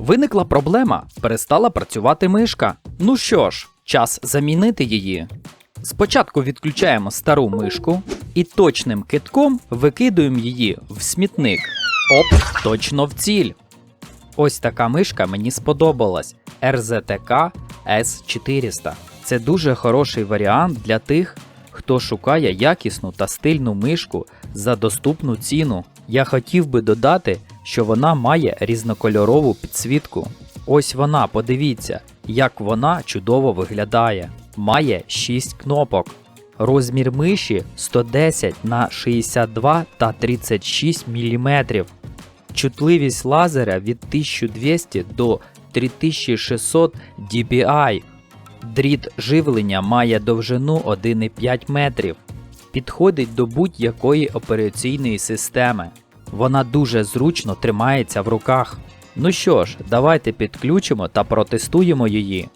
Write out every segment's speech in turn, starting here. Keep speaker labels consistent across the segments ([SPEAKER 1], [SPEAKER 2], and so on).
[SPEAKER 1] Виникла проблема, перестала працювати мишка. Ну що ж, час замінити її. Спочатку відключаємо стару мишку і точним китком викидуємо її в смітник. Оп, точно в ціль. Ось така мишка мені сподобалась RZTK S400. Це дуже хороший варіант для тих, хто шукає якісну та стильну мишку за доступну ціну. Я хотів би додати, що вона має різнокольорову підсвітку. Ось вона, подивіться, як вона чудово виглядає. Має 6 кнопок. Розмір миші 110 на 62 та 36 мм. Чутливість лазера від 1200 до 3600 dBi. Дріт живлення має довжину 1,5 метрів. Підходить до будь-якої операційної системи. Вона дуже зручно тримається в руках. Ну що ж, давайте підключимо та протестуємо її.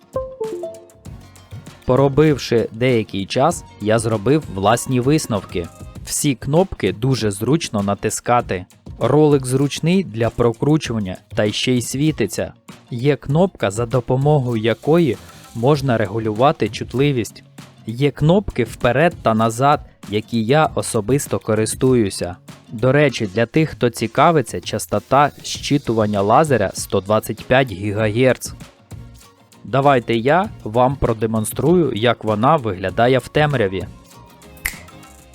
[SPEAKER 1] Поробивши деякий час, я зробив власні висновки. Всі кнопки дуже зручно натискати. Ролик зручний для прокручування та ще й світиться. Є кнопка, за допомогою якої можна регулювати чутливість. Є кнопки вперед та назад, які я особисто користуюся. До речі, для тих, хто цікавиться, частота щитування лазеря 125 ГГц. Давайте я вам продемонструю, як вона виглядає в темряві.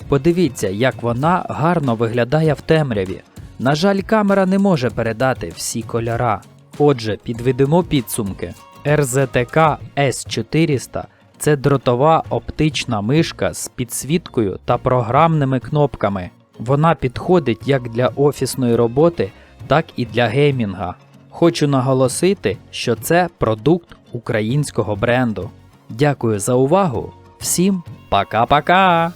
[SPEAKER 1] Подивіться, як вона гарно виглядає в темряві. На жаль, камера не може передати всі кольора. Отже, підведемо підсумки. RZTK S400 це дротова оптична мишка з підсвіткою та програмними кнопками. Вона підходить як для офісної роботи, так і для геймінга. Хочу наголосити, що це продукт українського бренду. Дякую за увагу. Всім пока-пока!